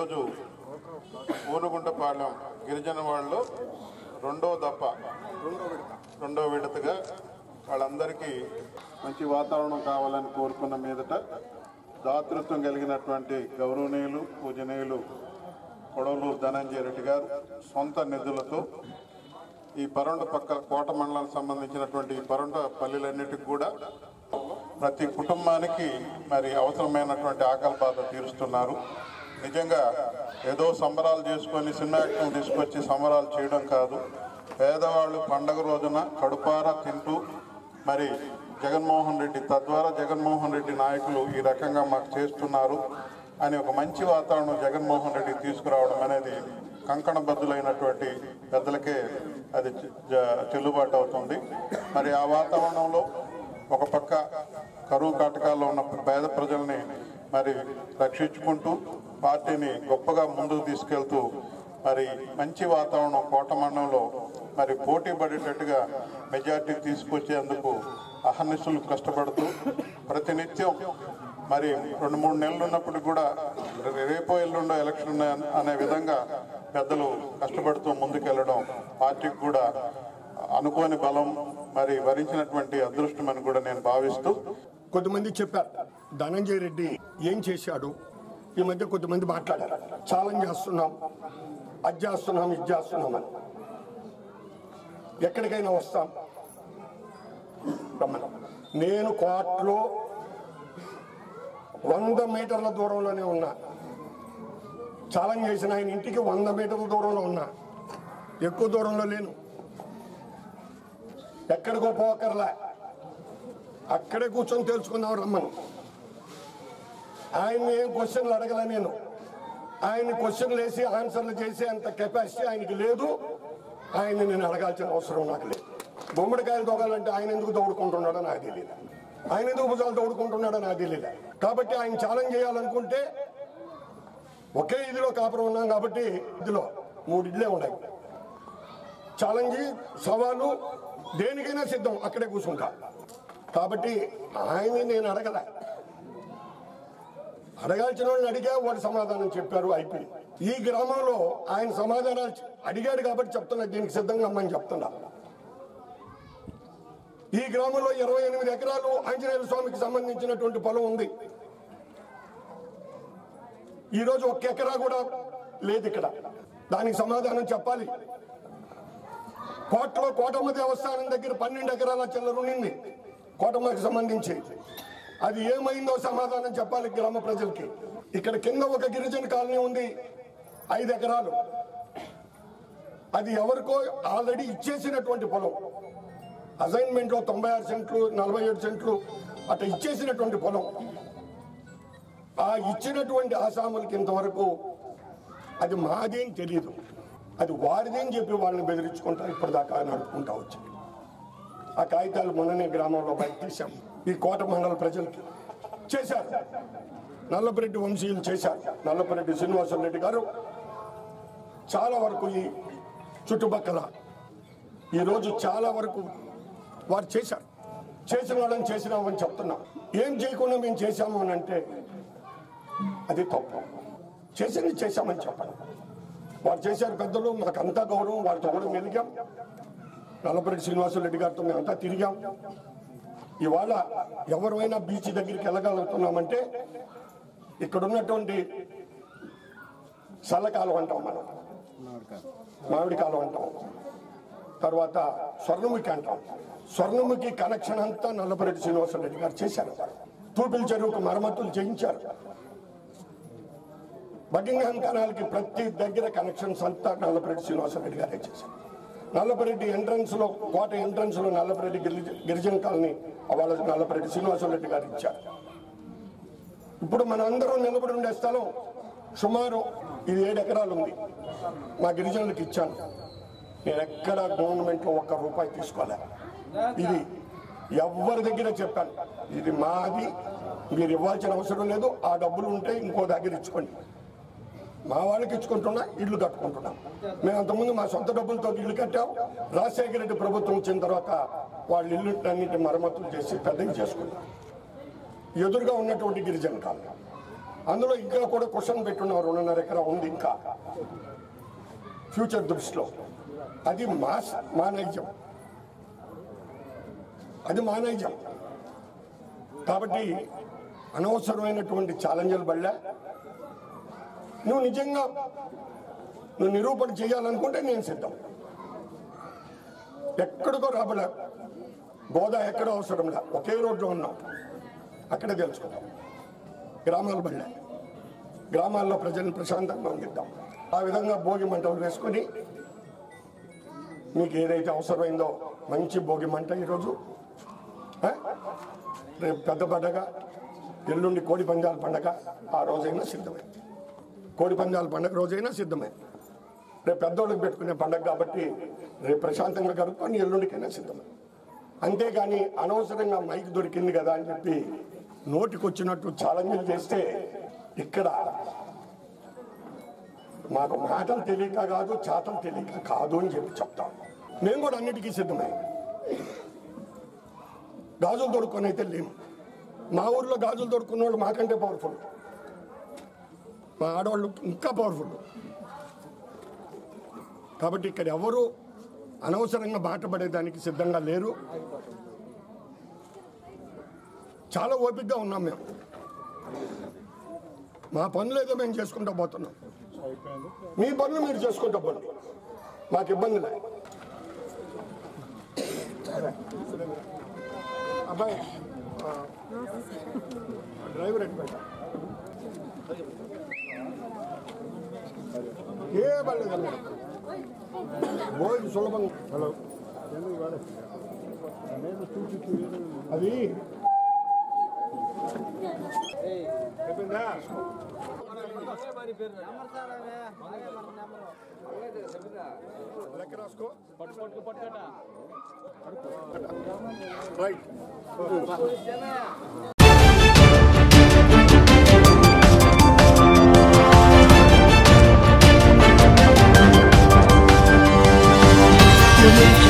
ఈరోజు ఊనుగుంటపాలెం గిరిజన వాళ్ళు రెండో దప్ప రెండో విడతగా వాళ్ళందరికీ మంచి వాతావరణం కావాలని కోరుకున్న మీదట దాతృత్వం కలిగినటువంటి గౌరవనీయులు పూజనీయులు కొడవలూరు ధనంజయ రెడ్డి గారు సొంత నిధులతో ఈ పరొండ పక్క కోట మండలానికి సంబంధించినటువంటి ఈ పరొండ పల్లెలన్నిటికి కూడా ప్రతి కుటుంబానికి మరి అవసరమైనటువంటి ఆకలి బాధ తీరుస్తున్నారు. నిజంగా ఏదో సంబరాలు చేసుకొని సినిమా యాక్టర్లు తీసుకొచ్చి సంబరాలు చేయడం కాదు. పేదవాళ్ళు పండగ రోజున కడుపారా తింటూ మరి జగన్మోహన్ రెడ్డి తద్వారా జగన్మోహన్ రెడ్డి నాయకులు ఈ రకంగా మాకు చేస్తున్నారు అని ఒక మంచి వాతావరణం జగన్మోహన్ రెడ్డి తీసుకురావడం అనేది కంకణబద్దులైనటువంటి పెద్దలకే అది జ- చెల్లుబాటు అవుతుంది. మరి ఆ వాతావరణంలో ఒక పక్క కరువు కాటకాల్లో ఉన్న పేద ప్రజల్ని మరి రక్షించుకుంటూ పార్టీని గొప్పగా ముందుకు తీసుకెళ్తూ మరి మంచి వాతావరణం కోట మండలంలో మరి పోటీ పడేటట్టుగా మెజార్టీ తీసుకొచ్చేందుకు అహర్నిశులు కష్టపడుతూ ప్రతినిత్యం మరి రెండు మూడు నెలలు ఉన్నప్పుడు కూడా రేపో ఎల్లుండో ఎలక్షన్ అనే విధంగా పెద్దలు కష్టపడుతూ ముందుకెళ్ళడం పార్టీకి కూడా అనుకోని బలం మరి వరించినటువంటి అదృష్టం అని కూడా నేను భావిస్తూ కొంతమంది చెప్పారు ధనంజయ రెడ్డి ఏం చేశాడు? ఈ మధ్య కొద్దిమంది మాట్లాడారు. ఛాలెంజ్ చేస్తున్నాం అది చేస్తున్నాం ఇది చేస్తున్నామని ఎక్కడికైనా వస్తాం. రమ్మను. నేను కోట్లో వంద మీటర్ల దూరంలోనే ఉన్నా. ఛాలెంజ్ చేసిన ఆయన ఇంటికి వంద మీటర్ల దూరంలో ఉన్నా. ఎక్కువ దూరంలో లేను. ఎక్కడికో పోకర్లా. అక్కడే కూర్చొని తెలుసుకుందాం రమ్మను. ఆయన ఏం క్వశ్చన్లు అడగల నేను. ఆయన క్వశ్చన్లు వేసి ఆన్సర్లు చేసే అంత కెపాసిటీ ఆయనకి లేదు. ఆయన్ని నేను అడగాల్సిన అవసరం నాకు లేదు. గుమ్మడికాయలు తోగాలంటే ఆయన ఎందుకు తోడుకుంటున్నాడో నాకు తెలియదు ఆయన ఎందుకు భుజాలు తోడుకుంటున్నాడో నాకు తెలియదు కాబట్టి ఆయన ఛాలెంజ్ చేయాలనుకుంటే ఒకే ఇదిలో కాపురం ఉన్నాం కాబట్టి ఇదిలో మూడు ఉన్నాయి. ఛాలెంజ్ సవాలు దేనికైనా సిద్ధం. అక్కడే కూర్చుంటా. కాబట్టి ఆయన నేను అడగలే. అడగాల్సిన వాళ్ళని అడిగా వాడు సమాధానం చెప్పారు అయిపోయి ఈ గ్రామంలో ఆయన సమాధానాలు అడిగాడు కాబట్టి చెప్తున్నా దీనికి సిద్ధంగా అమ్మని చెప్తున్నా. ఈ గ్రామంలో ఇరవై ఎనిమిది ఎకరాలు ఆంజనేయ స్వామికి సంబంధించినటువంటి పొలం ఉంది. ఈరోజు ఒక్క ఎకరా కూడా లేదు ఇక్కడ. దానికి సమాధానం చెప్పాలి. కోటలో కోటమ్మ దేవస్థానం దగ్గర పన్నెండు ఎకరాల చిల్లరుండింది కోటమ్మకి సంబంధించి. అది ఏమైందో సమాధానం చెప్పాలి గ్రామ ప్రజలకి. ఇక్కడ కింద ఒక గిరిజన కాలనీ ఉంది ఐదు ఎకరాలు. అది ఎవరికో ఆల్రెడీ ఇచ్చేసినటువంటి పొలం. అసైన్మెంట్లో తొంభై ఆరు సెంట్లు నలభై ఏడు సెంట్లు అట్లా ఇచ్చేసినటువంటి పొలం. ఆ ఇచ్చినటువంటి ఆసాములకి ఇంతవరకు అది మాదేం తెలియదు అది వారిదేం చెప్పి వాళ్ళని బెదిరించుకుంటా ఇప్పటిదాకా నడుపుకుంటా వచ్చింది ఆ కాగితాలు మొన్ననే గ్రామంలో బయట తీశాం. ఈ కోట మండల ప్రజలకి చేశారు. నల్లపరెడ్డి వంశీయులు చేశారు. నల్లపరెడ్డి శ్రీనివాసరెడ్డి రెడ్డి గారు చాలా వరకు ఈ చుట్టుపక్కల ఈరోజు చాలా వరకు వారు చేశారు. చేసిన వాళ్ళని చేసినామని చెప్తున్నాం. ఏం చేయకుండా మేము చేశాము అని అంటే అది తప్పు. చేసింది చేశామని చెప్పడం వారు చేశారు పెద్దలు మాకు అంతా గౌరవం వారితో కూడా మెలిగాం. నల్లపరెడ్డి శ్రీనివాసరెడ్డి గారితో మేమంతా అంతా తిరిగాం. ఇవాళ ఎవరైనా బీచ్ దగ్గరికి వెళ్ళగలుగుతున్నామంటే ఇక్కడ ఉన్నటువంటి సల్లకాలం అంటాం మనం. మామిడి కాలం అంటాం. తర్వాత స్వర్ణముఖి అంటాం. స్వర్ణముఖి కనెక్షన్ అంతా నల్లపరెడ్డి శ్రీనివాసరెడ్డి గారు చేశారు. తూపిల్ చెరువుకు మరమ్మతులు చేయించారు. బకింగ్హామ్ కనాలకి ప్రతి దగ్గర కనెక్షన్స్ అంతా నల్లపరెడ్డి శ్రీనివాసరెడ్డి గారే చేశారు. నల్లపరెడ్డి ఎంట్రన్స్లో కోట ఎంట్రన్స్లో నల్లపరెడ్డి గిరిజ- గిరిజన కాలనీ వాళ్ళ నల్లపరెడ్డి శ్రీనివాసరెడ్డి గారు ఇచ్చారు. ఇప్పుడు మన అందరం నిలబడి ఉండే స్థలం సుమారు ఇది ఏడు ఎకరాలు ఉంది. మా గిరిజనులకు ఇచ్చాను. నేను ఎక్కడ గవర్నమెంట్లో ఒక్క రూపాయి తీసుకోలే. ఇది ఎవరి దగ్గర చెప్పాను. ఇది మాది మీరు ఇవ్వాల్సిన అవసరం లేదు. ఆ డబ్బులు ఉంటే ఇంకో దగ్గర ఇచ్చుకోండి. మా వాళ్ళకి ఇచ్చుకుంటున్నా ఇల్లు కట్టుకుంటున్నాం. మేము అంతకుముందు మా సొంత డబ్బులతో ఇల్లు కట్టాం రాజశేఖర రెడ్డి ప్రభుత్వం వచ్చిన తర్వాత వాళ్ళ ఇల్లు అన్నింటి మరమ్మతులు చేసి పెద్దగా చేసుకున్నాం. ఎదురుగా ఉన్నటువంటి గిరిజన కాలనీ. అందులో ఇంకా కూడా క్వశ్చన్ పెట్టున్నాం రెండున్నర ఎకరా ఉంది ఇంకా. ఫ్యూచర్ దృష్టిలో. అది మా మా నైజం. అది మా నైజం. కాబట్టి అనవసరమైనటువంటి ఛాలెంజ్లు పడలే నువ్వు నిజంగా నువ్వు నిరూపణ చేయాలనుకుంటే నేను సిద్ధం. ఎక్కడికో రాబలే. గోదా ఎక్కడ అవసరం లే. ఒకే రోడ్లో ఉన్నాం. అక్కడే తెలుసుకుందాం. గ్రామాలు పడలే. గ్రామాల్లో ప్రజల్ని ప్రశాంతంగా ఉండిద్దాం. ఆ విధంగా భోగి మంటలు వేసుకొని మీకు ఏదైతే అవసరమైందో మంచి భోగి మంట ఈరోజు రేపు పెద్ద పండగ ఎల్లుండి కోడి పందాల పండగ ఆ రోజైనా సిద్ధమైంది. కోడి పందాల పండగ రోజైనా సిద్ధమే. రేపు పెద్దోళ్ళకి పెట్టుకునే పండగ కాబట్టి రేపు ప్రశాంతంగా గడుపుకొని ఎల్లుండికైనా సిద్ధమే. అంతేగాని అనవసరంగా మైక్ దొరికింది కదా అని చెప్పి నోటికొచ్చినట్టు ఛాలెంజ్లు చేస్తే ఇక్కడ మాకు మాటలు తెలియక కాదు చాటలు తెలియక కాదు అని చెప్పి చెప్తాం. మేము కూడా అన్నిటికీ సిద్ధమే. గాజులు దొడుకొని అయితే లేము. మా ఊర్లో గాజులు దొరుకున్న వాళ్ళు మాకంటే పవర్ఫుల్ మా ఆడవాళ్ళు ఇంకా పవర్ఫుల్. కాబట్టి ఇక్కడ ఎవరు అనవసరంగా బాటపడేదానికి సిద్ధంగా లేరు. చాలా ఓపికగా ఉన్నాం మేము. మా పనులు ఏదో మేము చేసుకుంటూ పోతున్నాం. మీ పనులు మీరు చేసుకుంటూ పోండి. మాకు ఇబ్బంది లే అబ్బాయి ఆ, డ్రైవర్ ఎట్టు ఏ పర్లేదు భోజనం సులభం హలో అది అయిపోయిందా లెక్క రాసుకో రైట్ You.